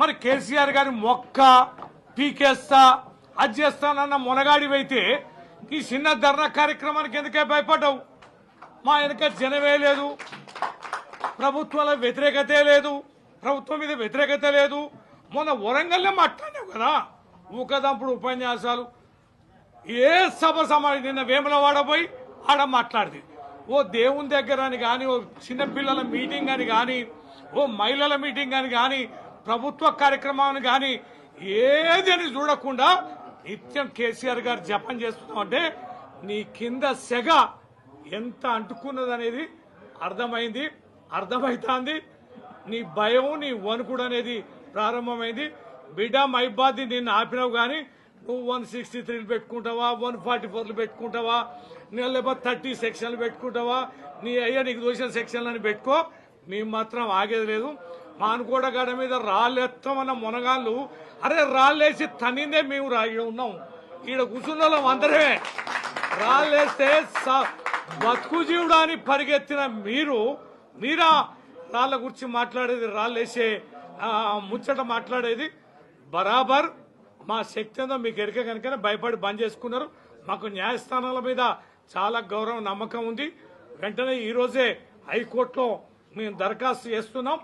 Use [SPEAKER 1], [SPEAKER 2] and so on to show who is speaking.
[SPEAKER 1] మరి కేసీఆర్ గారి మొక్క పీకేస్తా అది చేస్తానన్న మునగాడివైతే ఈ చిన్న ధర్నా కార్యక్రమానికి ఎందుకే భయపడ్డావు? మా వెనక జనమే లేదు. ప్రభుత్వంలో వ్యతిరేకతే లేదు. ప్రభుత్వం మీద వ్యతిరేకత లేదు. మొన్న వరంగల్లో మాట్లాడినావు కదా? ఊకదంపుడు ఉపన్యాసాలు. ఏ సభ సమాజం నిన్న వేములవాడ పోయి ఆడ మాట్లాడింది ఓ దేవుని దగ్గర అని కానీ ఓ చిన్నపిల్లల మీటింగ్ అని కానీ ఓ మహిళల మీటింగ్ అని కానీ ప్రభుత్వ కార్యక్రమాన్ని కానీ ఏది అని చూడకుండా నిత్యం కేసీఆర్ గారు జపం చేస్తున్నాం అంటే నీ కింద సెగ ఎంత అంటుకున్నది అనేది అర్థమైంది అర్థమవుతుంది నీ భయం నీ వణుకుడు అనేది ప్రారంభమైంది. బిడ్డ మైబాద్ది నిన్ను ఆపినావు కానీ నువ్వు వన్ సిక్స్టీ త్రీలు పెట్టుకుంటావా వన్ ఫార్టీ ఫోర్లు పెట్టుకుంటావా నీ లేకపోతే థర్టీ సెక్షన్లు పెట్టుకుంటావా నీ అయ్యా నీకు దోసిన సెక్షన్లని పెట్టుకో. మేము మాత్రం ఆగేది లేదు. మానుకోట గడ మీద రాళ్ళెత్తామన్న మునగాళ్ళు అరే రాళ్ళేసి తనిందే మేము ఇక్కడ ఉన్నాం. ఈడ కూర్చున్న వాళ్ళం అందరమే. రాళ్ళేస్తే స- బతుకు పరిగెత్తిన మీరు మీరా రాళ్ళ గురించి మాట్లాడేది రాళ్ళేసే ముచ్చట మాట్లాడేది. బరాబర్ మా శక్తి ఏందో మీకు ఎరిక కనుక భయపడి బంద్ చేసుకున్నారు. మాకు న్యాయస్థానాల మీద చాలా గౌరవం నమ్మకం ఉంది. వెంటనే ఈరోజే హైకోర్టులో మేము దరఖాస్తు చేస్తున్నాం.